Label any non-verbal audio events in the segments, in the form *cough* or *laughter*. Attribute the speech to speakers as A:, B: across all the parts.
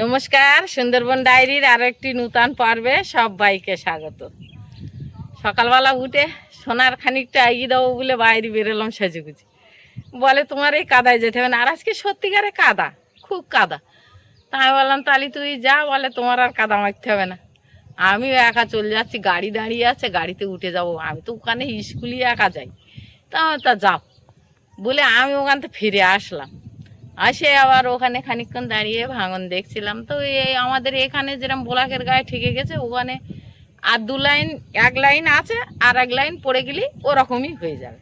A: নমস্কার, সুন্দরবন ডায়েরির আরও একটি নূতন পর্বে সব বাইকে স্বাগত। সকালবেলা উঠে সোনার খানিকটা এগিয়ে দেবো বলে বাইরে বেরোলাম সেজেগুজি। বলে, তোমার এই কাদায় যেতে হবে না। আর আজকে সত্যিকারে কাদা, খুব কাদা। তা আমি বললাম তাহলে তুই যা। বলে, তোমার আর কাদা মারতে হবে না। আমিও একা চলে যাচ্ছি, গাড়ি দাঁড়িয়ে আছে, গাড়িতে উঠে যাব। আমি তো ওখানে স্কুলে একা যাই। তা তা যাও। বলে, আমি ওখান থেকে ফিরে আসলাম। আসে আবার ওখানে খানিকক্ষণ দাঁড়িয়ে ভাঙন দেখছিলাম। তো এই আমাদের এখানে যেরকম বোলাকের গায়ে ঠেকে গেছে, ওখানে আর দু লাইন, এক লাইন আছে, আর এক লাইন পড়ে গেলেই ওরকমই হয়ে যাবে।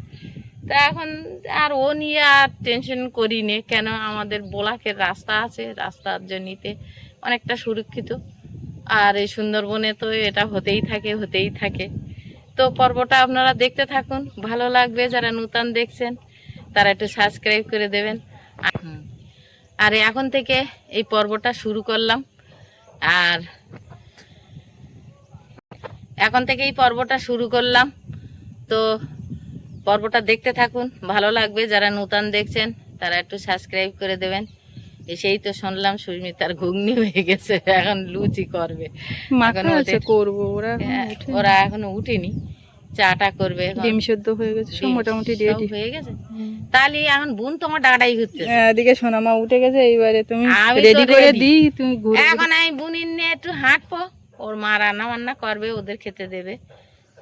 A: তা এখন আর ও নিয়ে আর টেনশন করি নে কেন আমাদের বোলাকের রাস্তা আছে, রাস্তার জন্যতে অনেকটা সুরক্ষিত। আর এই সুন্দরবনে তো এটা হতেই থাকে হতেই থাকে। তো পর্বটা আপনারা দেখতে থাকুন, ভালো লাগবে যারা নূতন দেখছেন, তারা একটু সাবস্ক্রাইব করে দেবেন। আর- এখন থেকে এই পর্বটা শুরু করলাম। আর এখন থেকে এই পর্বটা শুরু করলাম। তো পর্বটা দেখতে থাকুন ভালো লাগবে। যারা নূতন দেখছেন তারা একটু সাবস্ক্রাইব করে দেবেন। এসেই তো শুনলাম সুস্মিতার ঘুগনি হয়ে গেছে। এখন লুচি করবে।
B: করব। ওরা
A: হ্যাঁ, ওরা এখনও উঠেনি। চাটা করবে।
B: ডিম সেদ্ধ হয়ে গেছে সব মোটামুটি রেডি
A: হয়ে গেছে। তাহলে এখন বোন তোমার ডাকাটাই ঘুরতে
B: এদিকে সোনামা উঠে গেছে এইবারে তুমি রেডি করে। দিই তুমি ঘুরে
A: এখন আমি বুনির নিয়ে একটু হাঁটবো ওর মা রান্না বান্না করবে ওদের খেতে দেবে।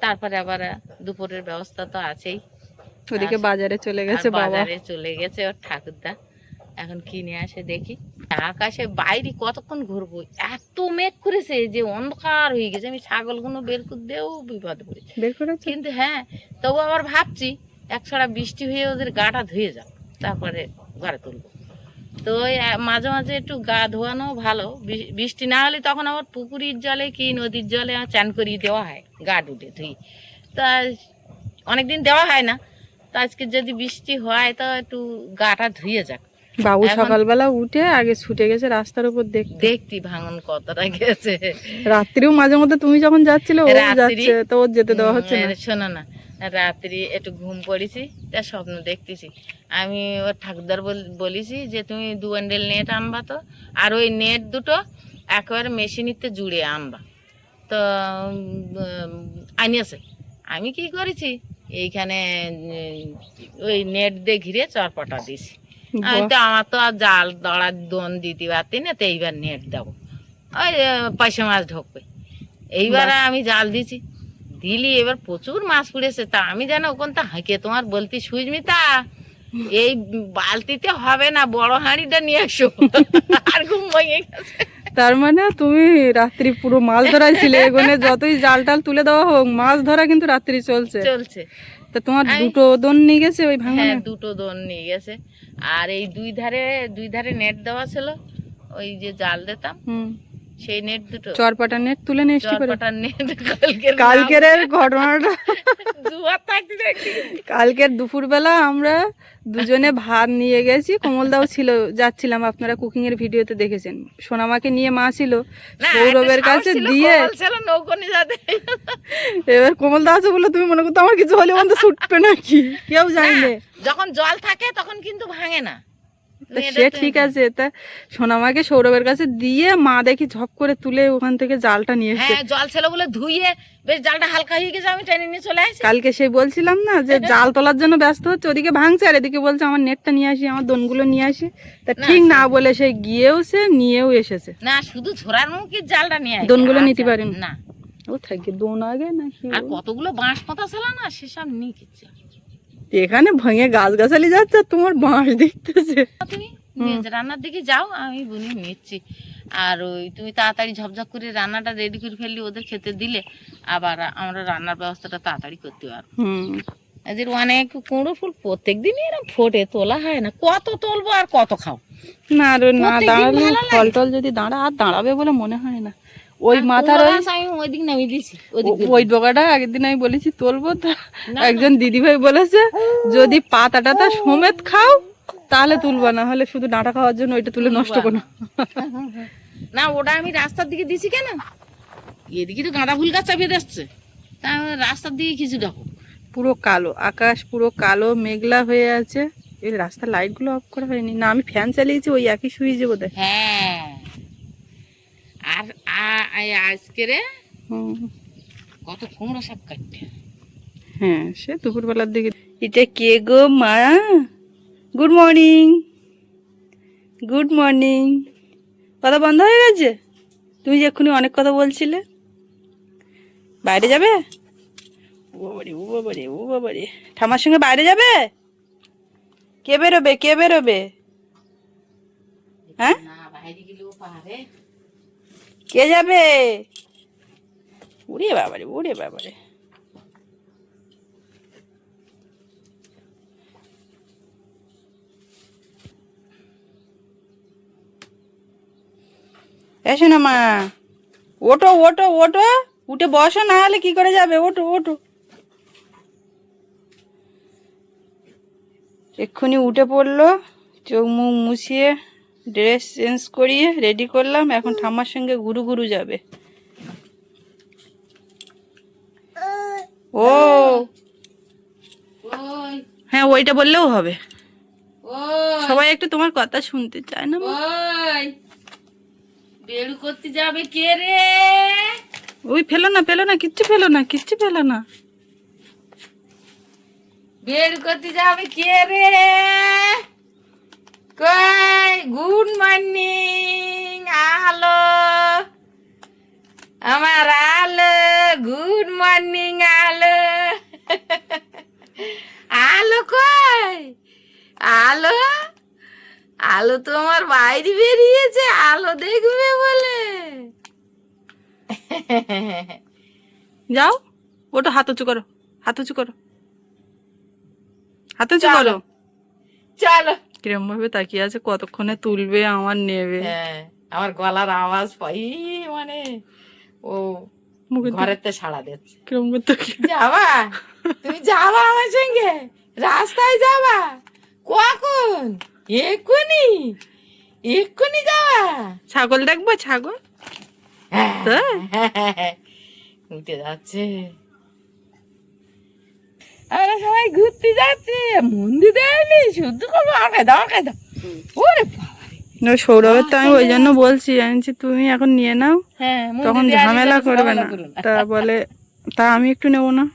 A: তারপরে আবার দুপুরের ব্যবস্থা তো আছেই।
B: ওদিকে বাজারে চলে গেছে বাবা।
A: বাজারে চলে গেছে ওর ঠাকুরদা। এখন কিনে আসে দেখি। আকাশে বাইরে কতক্ষণ ঘুরবো? এত মেঘ করেছে যে অন্ধকার হয়ে গেছে। আমি ছাগলগুলো বের করে দিয়েও বিপদ পড়ি
B: বের করেছ?
A: কিন্তু হ্যাঁ তবু আবার ভাবছি একছড়া বৃষ্টি হয়ে ওদের গাটা ধুয়ে যাক তারপরে ঘরে তুলবো। তো ওই মাঝে মাঝে একটু গা ধোয়ানো ভালো। বৃষ্টি না হলে তখন আবার পুকুরের জলে কি নদীর জলে চান করিয়ে দেওয়া হয় গা ডুটে ধুই। তা অনেকদিন দেওয়া হয় না। তো আজকে যদি বৃষ্টি হয় তো একটু গাটা ধুয়ে যাক।
B: বাবু সকালবেলা উঠে আগে ছুটে গেছে রাস্তার উপর দেখতে।
A: দেখতি ভাঙন কতটা গেছে।
B: রাত্রিও মাঝে মধ্যে তুমি যখন যাচ্ছিলে ও যাচ্ছে তো ওর যেতে দেওয়া হচ্ছে না।
A: শোনো না রাত্রি একটু ঘুম পড়েছি তা স্বপ্ন দেখতেছি। আমি ওর ঠাকুরদার বল- বলেছি যে তুমি দু বান্ডেল নেট আনবা তো আর ওই নেট দুটো একেবারে মেশিনিতে জুড়ে আনবা। তো আনিয়েছে আমি কি করেছি? এইখানে ওই নেট দিয়ে ঘিরে চরপটা দিছি তো আমার তো আর জাল দড়ার দোন দিতে পারতি না তো এইবার নেট দেবো। ওই পয়সা মাছ ঢুকবে। এইবার আমি জাল দিছি। দিলি এবার প্রচুর মাছ পড়েছে তা আমি যেন ওখান তা হাঁকে তোমার বলতি এই বালতিতে হবে না বড় হাঁড়িটা নিয়ে এসো। *laughs* আর ঘুম ভেঙে গেছে।
B: তার মানে তুমি রাত্রি পুরো মাছ ধরাই ছিলে এখানে যতই জাল টাল তুলে দেওয়া হোক মাছ ধরা কিন্তু রাত্রি চলছে।
A: চলছে।
B: তা তোমার দুটো দোন নিয়ে গেছে ওই ভাঙনে?
A: হ্যাঁ দুটো দোন নিয়ে গেছে। আর এই দুই ধারে দুই ধারে নেট দেওয়া ছিল ওই যে জাল দিতাম। সেই নেট দুটো।
B: চরপাটা নেট তুলে নিয়ে এসছি করে
A: চরপাটার নেট কালকের
B: কালকের ঘটনাটা। *laughs* কালকের দুপুরবেলা আমরা দুজনে ভাত নিয়ে গেছি। কমলদাও ছিল যাচ্ছিলাম। আপনারা কুকিং এর ভিডিওতে দেখেছেন। সোনামাকে নিয়ে মা ছিল সৌরভের কাছে দিয়ে এবার কমলদা আছে বলে তুমি মনে করতো আমার কিছু হলে বন্ধু ছুটবে নাকি? কেউ জানি।
A: যখন জল থাকে তখন কিন্তু ভাঙে না।
B: তা সে ঠিক আছে তা সোনামাকে সৌরভের কাছে দিয়ে মা দেখি ঝপ করে তুলে ওখান থেকে জালটা নিয়ে এসছে।
A: হ্যাঁ জল ছিল বলে ধুইয়ে বেশ জালটা হালকা হয়ে গেছে আমি টেনে নিয়ে চলে আসি।
B: কালকে সেই বলছিলাম না যে জাল তোলার জন্য ব্যস্ত হচ্ছে ওদিকে ভাঙছে আর এদিকে বলছে আমার নেটটা নিয়ে আসি আমার দোনগুলো নিয়ে আসি। তা ঠিক না বলে সে গিয়েও সে নিয়েও এসেছে।
A: না শুধু ছোড়ার মুখের জালটা নিয়ে
B: দোনগুলো নিতে
A: আচ্ছা,
B: পারেন?
A: না।
B: ও থাকে দোন আগে নাকি
A: আর কতগুলো বাঁশ পাতা ছিল না সেসব নিয়ে গেছে
B: এখানে ভেঙে গাছ গাছালি যাচ্ছে তোমার বাঁশ দেখতেছে।
A: তুমি রান্নার দিকে যাও আমি বুনি নিচ্ছি। আর ওই তুমি তাড়াতাড়ি ঝপঝপ করে রান্নাটা রেডি করে ফেললি ওদের খেতে দিলে। আবার আমরা রান্নার ব্যবস্থাটা তাড়াতাড়ি করতে পারব।
B: হুম।
A: এদের অনেক কুমড়ো ফুল প্রত্যেক দিনই এরকম ফোটে তোলা হয় না। কত তুলবো আর কত খাও?
B: না আর না দাঁড়ালে ফল টল যদি দাঁড়া আর দাঁড়াবে বলে মনে হয় না। ওই মাথার ওই
A: ওই দিক নামিয়ে দিয়েছি।
B: ওই ডোকাটা আগের দিন আমি বলেছি তুলবো তা একজন দিদিভাই বলেছে যদি পাতা টাতা সমেত খাও তাহলে তুলবা না হলে শুধু খাওয়ার জন্য ওইটা তুলে নষ্ট করো। না।
A: ওটা আমি রাস্তার দিকে দিছি কেন? এদিকে তো গাঁদা ফুল গাছ চাপিয়ে দিচ্ছে। তা রাস্তার দিকে কিছু দেখো
B: পুরো কালো আকাশ পুরো কালো মেঘলা হয়ে আছে। এই রাস্তার লাইটগুলো অফ করা হয়নি। না আমি ফ্যান চালিয়েছি ওই একই সুইচে বোধ
A: হ্যাঁ। আর আজকে রে কত কুমড়ো শাক কাটতে
B: হ্যাঁ সে দুপুরবেলার দিকে। এটা কে গো মা? গুড মর্নিং গুড মর্নিং কথা বন্ধ হয়ে গেছে? তুমি যে এক্ষুনি অনেক কথা বলছিলে। বাইরে যাবে? ও বাবারে ও বাবারে ও বাবারে ঠামার সঙ্গে বাইরে যাবে? কে বেরোবে কে বেরোবে? হ্যাঁ
A: না বাইরে গেলেও পারে
B: কে যাবে? উড়ে বাবারে উড়ে বাবারে। এসো না মা ওটো ওটো ওটো উঠে বসো না হলে কি করে যাবে? ওটো ওটো এক্ষুনি উঠে পড়ল চোখ মুখ মুছিয়ে। ড্রেস চেঞ্জ করিয়ে রেডি করলাম এখন ঠাম্মার সঙ্গে গুরু গুরু যাবে। ও! হ্যাঁ ওইটা বললেও হবে। সবাই একটু তোমার কথা শুনতে চায় না
A: বেড়ু করতে যাবে কে রে?
B: ওই ফেলো না ফেলো না কিচ্ছু ফেলো না কিচ্ছু ফেলো না।
A: বেড়ু করতে যাবে কে রে? কই? গুড মর্নিং আলো। আমার আলো গুড মর্নিং আলো। আলো কই? আলো? আলো তো আমার বাইরে বেরিয়েছে আলো দেখবে বলে।
B: যাও ওটা হাত উঁচু করো হাত উঁচু করো। হাত উঁচু করো।
A: চলো।
B: কিরম ভাবে তাকিয়ে আছে কতক্ষণে তুলবে আমার নেবে।
A: হ্যাঁ আমার গলার আওয়াজ পাই মানে ও ঘরেতে সাড়া দিচ্ছে।
B: কিরম করে তাকিয়ে
A: যাবা? তুমি যাবা আমার সঙ্গে? রাস্তায় যাবা? কখন? এক্ষুনি? এক্ষুনি যাবা?
B: ছাগল দেখব ছাগল?
A: হ্যাঁ,
B: তাই?
A: উঠে যাচ্ছে। আমরা সবাই ঘুরতে যাচ্ছি। মন্দির দেয়নি শুদ্ধ করব আমাকে দাও দাও ওরে বাবা
B: সৌরভের তো আমি ওই জন্য বলছি জানছি তুমি এখন নিয়ে নাও।
A: হ্যাঁ
B: তখন ঝামেলা করবে না। তা বলে তা আমি একটু নেব না?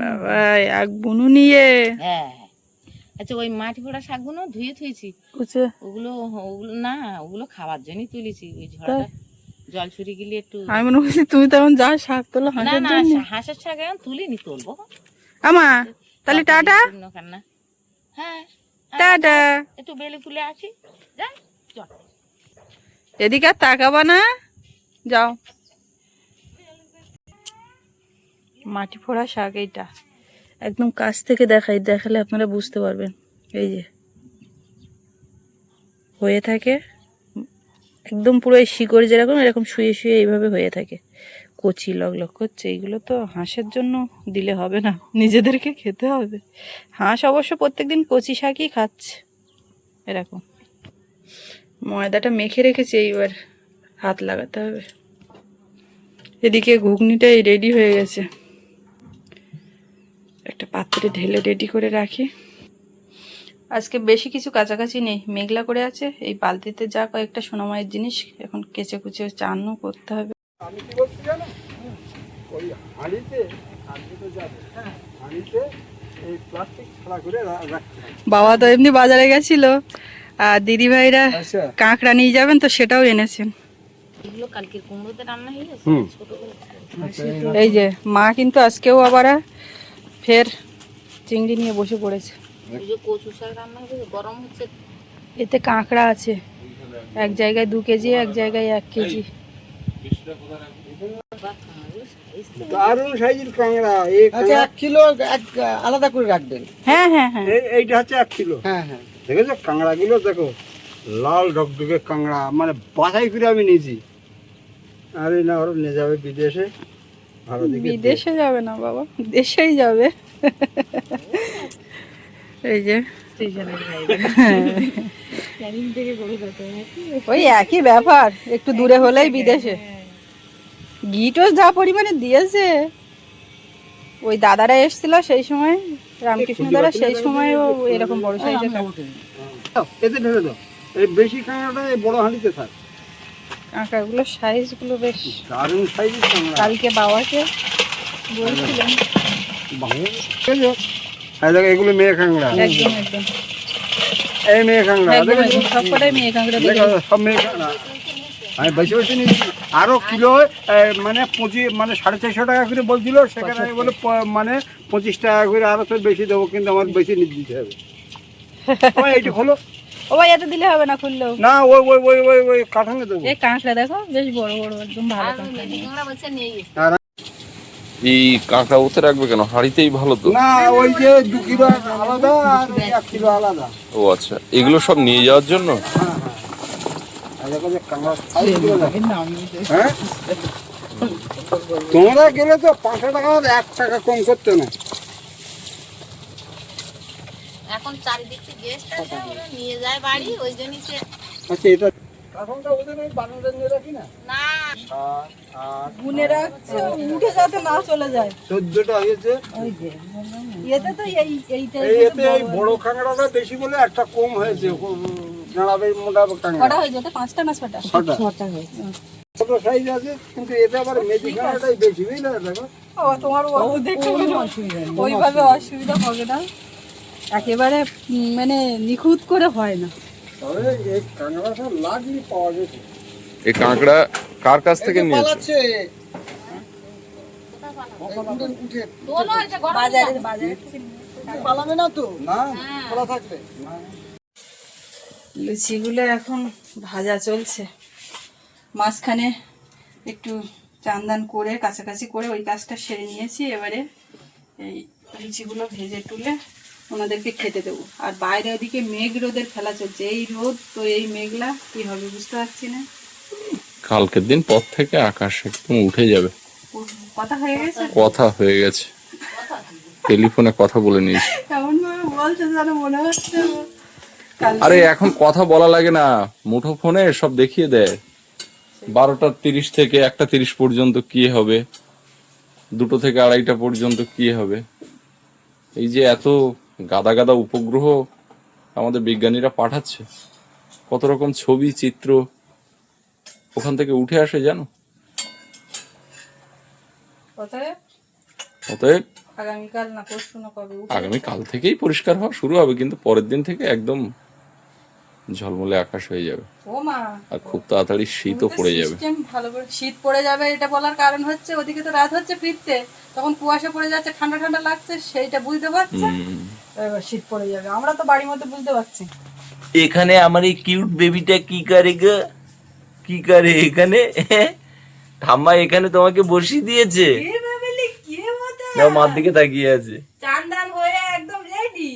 B: বাবা এক বুনু নিয়ে।
A: হ্যাঁ। আচ্ছা ওই মাটি ফোড়া শাকগুলো ধুয়ে থুয়েছি। ওগুলো ওগুলো না ওগুলো খাওয়ার জন্যই তুলেছি ওই ঝড়টা জল ছুরি গেলে একটু
B: আমি মনে করছি তুমি তখন যা শাক তোলো হাঁসের
A: না
B: জন্য।
A: হাঁসের শাক এখন তুলিনি তুলবো।
B: আমা তাহলে টাটা।
A: হ্যাঁ
B: টাটা।
A: একটু বেলে আসি। যাই চল।
B: এদিকে আর তাকাবা না। যাও। মাটি ফোড়া শাক এইটা। একদম কাছ থেকে দেখাই দেখালে আপনারা বুঝতে পারবেন। এই যে। হয়ে থাকে। একদম পুরো শিকড় যেরকম, এরকম শুয়ে শুয়ে এইভাবে হয়ে থাকে। কচি লগ করছে এইগুলো তো হাঁসের জন্য দিলে হবে না, নিজেদেরকে খেতে হবে। হাঁস অবশ্য প্রত্যেকদিন কচি শাকই খাচ্ছে, এরকম। ময়দাটা মেখে রেখেছি, এইবার হাত লাগাতে হবে। এদিকে ঘুগনিটাই রেডি হয়ে গেছে। একটা পাত্রে ঢেলে রেডি করে রাখি। আজকে বেশি কিছু কাছাকাছি নেই। মেঘলা করে আছে। এই বালতিতে যা কয়েকটা সোনামায়ের জিনিস এখন কেচে কুচে চানও করতে হবে।
C: আমি কি বলছি জানো? ওই হাঁড়িতে হাঁড়িতে তো যাবে। হাঁড়িতে এই প্লাস্টিক ছাড়া করে রা- রাখতে হবে।
B: বাবা তো এমনি বাজারে গেছিল। আর দিদি ভাইরা
C: আচ্ছা।
B: কাঁকড়া নিয়ে যাবেন তো সেটাও এনেছেন।
A: এগুলো কালকের কুমড়োতে রান্না হয়ে গেছে?
C: হুম।
A: ছোট করে
B: এই যে মা কিন্তু আজকেও আবার ফের চিংড়ি নিয়ে বসে পড়েছে। এতে কাঁকড়া আছে। এক জায়গায় দু কেজি এক জায়গায় এক কেজি।
C: সাইজের কাঁকড়া
D: আচ্ছা এক কিলো এক আলাদা করে রাখবেন।
B: হ্যাঁ হ্যাঁ হ্যাঁ।
C: এইটা হচ্ছে এক কিলো।
D: হ্যাঁ হ্যাঁ।
C: দেখেছ? কাঁকড়াগুলো দেখো লাল ডকডকে কাঁকড়া মানে বাছাই করে আমি নিয়েছি। আর এই না ওরা নিয়ে যাবে বিদেশে।
B: বিদেশে যাবে না বাবা দেশেই যাবে। এই যে। ওই একই ব্যাপার একটু দূরে হলেই বিদেশে। গিটও যা পরিমাণে দিয়েছে। ওই দাদারা এসছিল সেই সময় রামকৃষ্ণ দাদা সেই সময় এরকম বড় সাইজের
C: এতে ঢেলে দাও এই বেশি কাঁকড়াটা এই বড় হাঁড়িতে থাক।
B: কাঁকড়াগুলোর সাইজগুলো বেশ
C: দারুণ সাইজের
B: কালকে বাবাকে বলছিলাম
C: এই দেখো এগুলো মেয়ে কাঁকড়া।
B: একদম একদম।
C: এই মেয়ে কাঁকড়া
B: সবকটাই মেয়ে কাঁকড়া দেখো,
C: সব মেয়ে কাঁকড়া। আমি বেশি বেশি নিচ্ছি আরও কিলো মানে পঁচিশ মানে সাড়ে চারশো টাকা করে বলছিল সেখানে আমি বলে মানে পঁচিশ টাকা করে আরও তো বেশি দেবো কিন্তু আমার বেশি নিতে দিতে হবে। এইটা হলো।
B: ও ভাই এত দিলে হবে না খুললেও।
C: না ওই ওই ওই ওই ওই কাঠানে দেবো।
B: এই কাঁকড়া দেখো বেশ বড় বড় একদম ভালো কাঁকড়া।
E: এই কাঁকড়া ওতে রাখবে কেন? হাঁড়িতেই ভালো তো?
C: না ওই যে দু কিলো আলাদা আর এক কিলো আলাদা।
E: ও আচ্ছা এগুলো সব নিয়ে যাওয়ার জন্য?
C: আর দেখো যে কাঁকড়ার সাইজগুলো দেখো। হ্যাঁ? তোমরা গেলে তো পাঁচশো টাকা আর এক টাকা কম করতে না।
A: এখন চারিদিকে গেস্ট আছে নিয়ে যায় বাড়ি ওই জন্যই সে
C: আচ্ছা এটা না?
A: না।
C: সাত আট
B: গুনে রাখছে উঠে যাতে না চলে যায়।
C: চোদ্দটা হয়েছে
B: এতে তো এই এইটা
C: এই বড় কাঁকড়াটা বেশি বলে একটা কম হয়েছে দাঁড়াবে মোটা কাঁকড়া
B: কটা হয়ে যেতে পাঁচটা না ছটা?
C: ছটা।
B: ছটা হয়েছে।
C: ছোট সাইজ আছে কিন্তু এতে আবার মেজি কাঁকড়াটাই বেশি বুঝলে দেখো?
B: ও তোমার বাবু ওইভাবে অসুবিধা হবে না। একেবারে মানে নিখুঁত করে হয় না।
C: তবে এই কাঁকড়াটা লাগলি পাওয়া গেছে।
E: এই কাঁকড়া কার কাছ থেকে নিয়েছে?
D: পালাচ্ছে। উঠে
B: বাজারে বাজারে
D: পালাবে না তো?
C: না।
D: খোলা থাকবে?
B: লুচিগুলো এখন ভাজা চলছে। মাঝখানে একটু চান্দান করে কাছাকাছি করে ওই কাজটা সেরে নিয়েছি। এবারে এই লুচিগুলো ভেজে তুলে ওনাদেরকে খেতে দেবো। আর বাইরে ওদিকে মেঘ রোদের খেলা চলছে। এই রোদ তো এই মেঘলা কি হবে বুঝতে পারছি না।
E: কালকের দিন পর থেকে আকাশ একদম উঠে যাবে।
B: কথা হয়ে গেছে?
E: কথা হয়ে গেছে। টেলিফোনে কথা বলে
B: এমন ভাবে বলছে যেন মনে হচ্ছে।
E: আরে এখন কথা বলা লাগে না। মুঠো ফোনে সব দেখিয়ে দেয়। বারোটা তিরিশ থেকে একটা তিরিশ পর্যন্ত কি হবে? দুটো থেকে আড়াইটা পর্যন্ত কি হবে? এই যে এত গাদা গাদা উপগ্রহ আমাদের বিজ্ঞানীরা পাঠাচ্ছে। কত রকম ছবি চিত্র ওখান থেকে উঠে আসে জানো? অতএব
B: আগামীকাল
E: থেকেই পরিষ্কার হওয়া শুরু হবে কিন্তু পরের দিন থেকে একদম ঝলমলে আকাশ হয়ে যাবে। আর খুব তাড়াতাড়ি শীতও পড়ে যাবে।
B: ভালো করে শীত পড়ে যাবে এটা বলার কারণ হচ্ছে ওদিকে তো রাত হচ্ছে ফিরতে। তখন কুয়াশা পড়ে যাচ্ছে ঠান্ডা ঠান্ডা লাগছে সেইটা বুঝতে পারছে? শীত পড়ে যাবে। আমরা তো বাড়ির মধ্যে বুঝতে পারছি।
F: এখানে আমার এই কিউট বেবিটা কি করে গো? কি করে এখানে? ঠাম্মা এখানে তোমাকে বসিয়ে দিয়েছে। মার দিকে তাকিয়ে আছে।
B: হয়ে একদম রেডি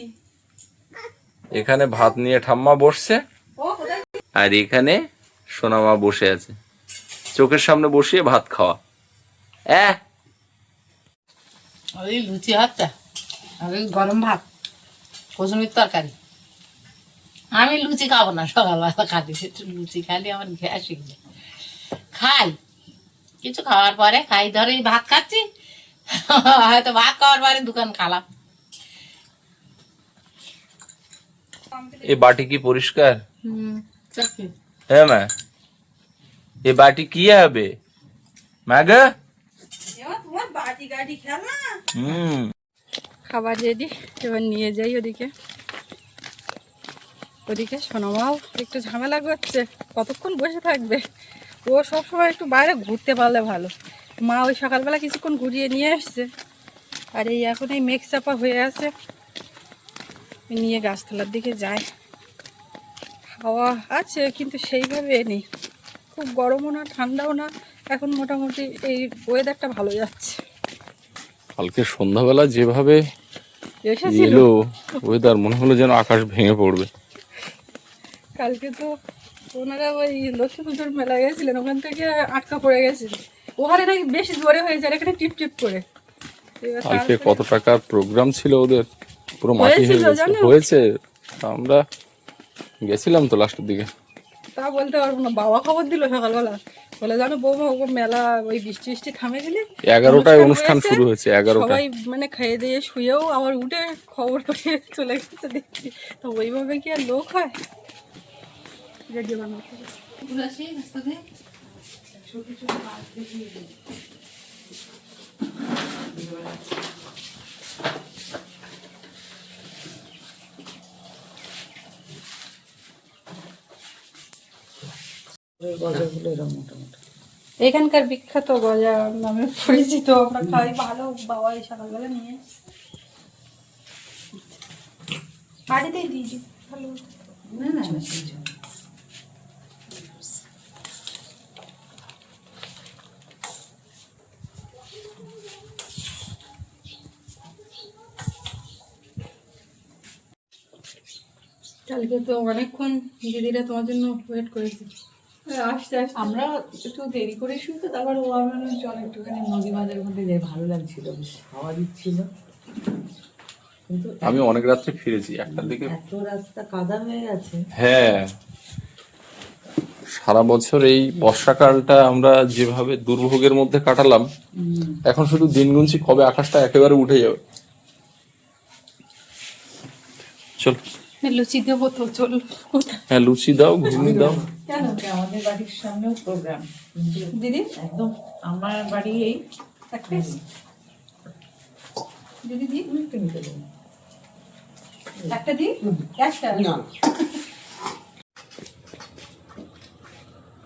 E: এখানে ভাত নিয়ে ঠাম্মা বসছে। আর এখানে সোনামা বসে আছে। চোখের সামনে বসিয়ে ভাত খাওয়া। হ্যাঁ
A: লুচি ওই গরম ভাত। কসুমির তরকারি। আমি লুচি খাব না সকালবেলা খালি লুচি খালি আমার গ্যাস খাই কিছু খাওয়ার পরে খাই ধরে ভাত খাচ্ছি হয়তো ভাত খাওয়ার পরে দোকান খালাম।
F: এ বাটি কি পরিষ্কার?
A: হুম
F: হ্যাঁ মা। এ বাটি কি হবে? মা গো।
B: বাটি গাটি খেলা
F: হুম।
B: খাবার রেডি এবার নিয়ে যাই ওদিকে। ওদিকে সোনামাও একটু ঝামেলা করছে, কতক্ষণ বসে থাকবে? ও সবসময় একটু বাইরে ঘুরতে পারলে ভালো। মা ওই সকালবেলা কিছুক্ষণ ঘুরিয়ে নিয়ে আসছে। আর এই এখন এই মেঘ চাপা হয়ে আছে। নিয়ে গাছতলার দিকে যায়। হাওয়া আছে, কিন্তু সেইভাবে নেই। খুব গরমও না, ঠান্ডাও না। এখন মোটামুটি এই ওয়েদারটা ভালো যাচ্ছে।
E: কালকে সন্ধ্যাবেলা যেভাবে এলো ওয়েদার মনে হলো যেন আকাশ ভেঙে পড়বে।
B: কালকে তো ওনারা ওই লক্ষ্মী পুজোর মেলা গেছিলেন ওখান থেকে আটকা পড়ে গেছিল ওখানে নাকি বেশি জোরে হয়েছে আর এখানে টিপ টিপ করে।
E: কালকে কত টাকার প্রোগ্রাম ছিল ওদের? পুরো মাটি হয়ে হয়েছে। আমরা গেছিলাম তো লাস্টের দিকে।
B: তা বলতে পারব না। বাবা খবর দিল সকালবেলা। বলে জানো বৌমা ও মেলা ওই বৃষ্টি বৃষ্টি থামে গেলে
E: এগারোটায় অনুষ্ঠান শুরু হয়েছে এগারোটায়।
B: সবাই মানে খেয়ে দিয়ে শুয়েও আবার উঠে খবর করে চলে গেছে দেখছি। তো ওইভাবে কি আর লোক হয়? রেডিও বানাতে হবে। এখানকার বিখ্যাত গজা নামে পরিচিত আমরা খাই ভালো বাবা এই সকালবেলা নিয়ে। বাড়িতেই দিই ভালো না না কালকে তো অনেকক্ষণ দিদিরা তোমার জন্য ওয়েট করেছি আসতে আসতে
G: আমরা একটু দেরি করে শুই তো তারপর ও আমার চল একটুখানি নদী মাঝের মধ্যে যাই ভালো লাগছিল বেশ হাওয়া দিচ্ছিল। কিন্তু
E: আমি অনেক রাত্রে ফিরেছি একটার দিকে
G: এত রাস্তা কাদা হয়ে গেছে।
E: হ্যাঁ। সারা বছর এই বর্ষাকালটা আমরা যেভাবে দুর্ভোগের মধ্যে কাটালাম এখন শুধু দিন গুনছি কবে আকাশটা একেবারে উঠে যাবে। চল।
B: লুচি দেবো তো চল
E: হ্যাঁ লুচি দাও ঘুগনি দাও।
G: কেন? কি আমাদের বাড়ির সামনেও প্রোগ্রাম
B: দিদি?
G: একদম আমার বাড়ি এই
B: দিদি দি।
G: একটা
B: দি একটা
D: না।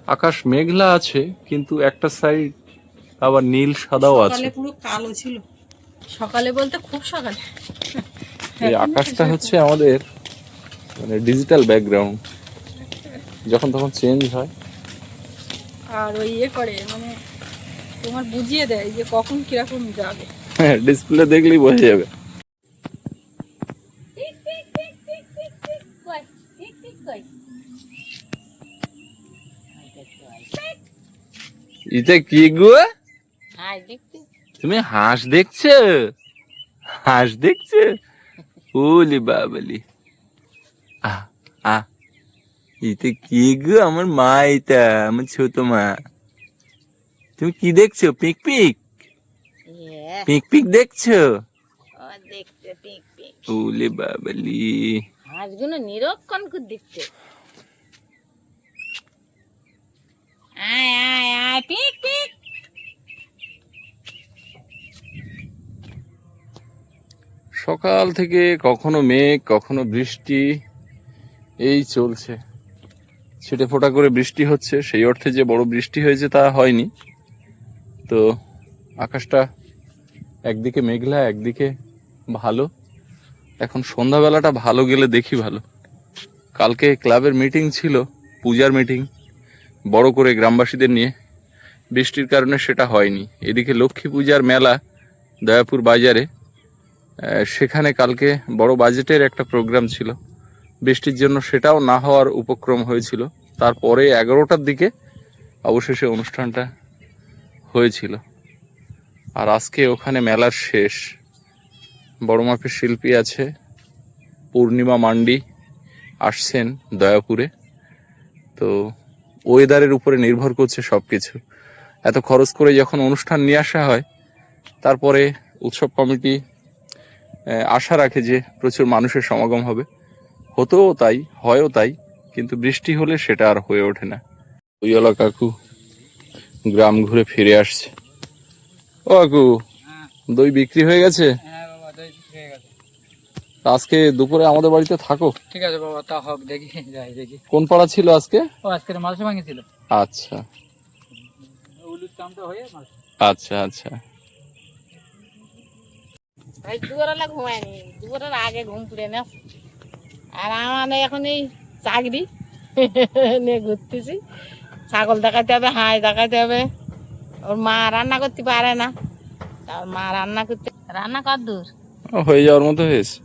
E: আকাশ মেঘলা আছে কিন্তু একটা সাইড আবার নীল সাদাও আছে।
B: সকালে পুরো কালো ছিল। সকালে বলতে খুব সকালে।
E: এই আকাশটা হচ্ছে আমাদের মানে ডিজিটাল ব্যাকগ্রাউন্ড যখন তখন চেঞ্জ হয়।
B: আর ওই ইয়ে করে মানে তোমার বুঝিয়ে দেয় যে কখন কীরকম যাবে।
E: হ্যাঁ ডিসপ্লে দেখলেই বোঝা যাবে। এটা কি গো? তুমি হাঁস দেখছ? হাঁস দেখছ? ওলি বাবলি। আ এটা কি গো আমার মা এটা আমার ছোট মা তুমি কি দেখছ পিক পিক পিক পিক দেখছ
A: ও দেখতে পিক পিক
E: ওলি বাবলি
A: হাঁসগুলো নিরক্ষণ করে দেখতে আয় আয় আয় পিক পিক
E: সকাল থেকে কখনো মেঘ কখনো বৃষ্টি এই চলছে। ছিটে ফোটা করে বৃষ্টি হচ্ছে। সেই অর্থে যে বড় বৃষ্টি হয়েছে তা হয়নি। তো আকাশটা একদিকে মেঘলা, একদিকে ভালো। এখন সন্ধ্যাবেলাটা ভালো গেলে দেখি ভালো। কালকে ক্লাবের মিটিং ছিল, পূজার মিটিং, বড় করে গ্রামবাসীদের নিয়ে। বৃষ্টির কারণে সেটা হয়নি। এদিকে লক্ষ্মী পূজার মেলা দয়াপুর বাজারে। সেখানে কালকে বড় বাজেটের একটা প্রোগ্রাম ছিল। বৃষ্টির জন্য সেটাও না হওয়ার উপক্রম হয়েছিল। তারপরে এগারোটার দিকে অবশেষে অনুষ্ঠানটা হয়েছিল। আর আজকে ওখানে মেলার শেষ। বড় মাপের শিল্পী আছে, পূর্ণিমা মান্ডি আসছেন দয়াপুরে। তো ওয়েদারের উপরে নির্ভর করছে সব কিছু এত খরচ করে যখন অনুষ্ঠান নিয়ে আসা হয়, তারপরে উৎসব কমিটি আশা রাখে যে প্রচুর মানুষের সমাগম হবে। হতেও তাই হয়ও তাই কিন্তু বৃষ্টি হলে সেটা আর হয়ে ওঠে না। ওইওয়ালা কাকু গ্রাম ঘুরে ফিরে আসছে। ও কাকু দই বিক্রি হয়ে গেছে?
H: হ্যাঁ বাবা দই হয়ে গেছে।
E: আজকে দুপুরে আমাদের বাড়িতে থাকো।
H: ঠিক আছে বাবা তা হোক দেখি যাই দেখি।
E: কোন পাড়া ছিল আজকে?
H: ও
E: আচ্ছা।
H: উলুর চামটা হয়ে মাংস।
E: আচ্ছা আচ্ছা।
A: ওই দুপুরবেলা ঘুমায়নি দুপুরের আগে ঘুম পুড়ে না আর আমার এখন এই চাকরি *laughs* নিয়ে ঘুরতেছি। ছাগল দেখাতে হবে হাঁস দেখাতে হবে। ওর মা রান্না করতে পারে না। তার মা রান্না করতে রান্না কত দূর
E: হয়ে যাওয়ার মতো হয়েছে।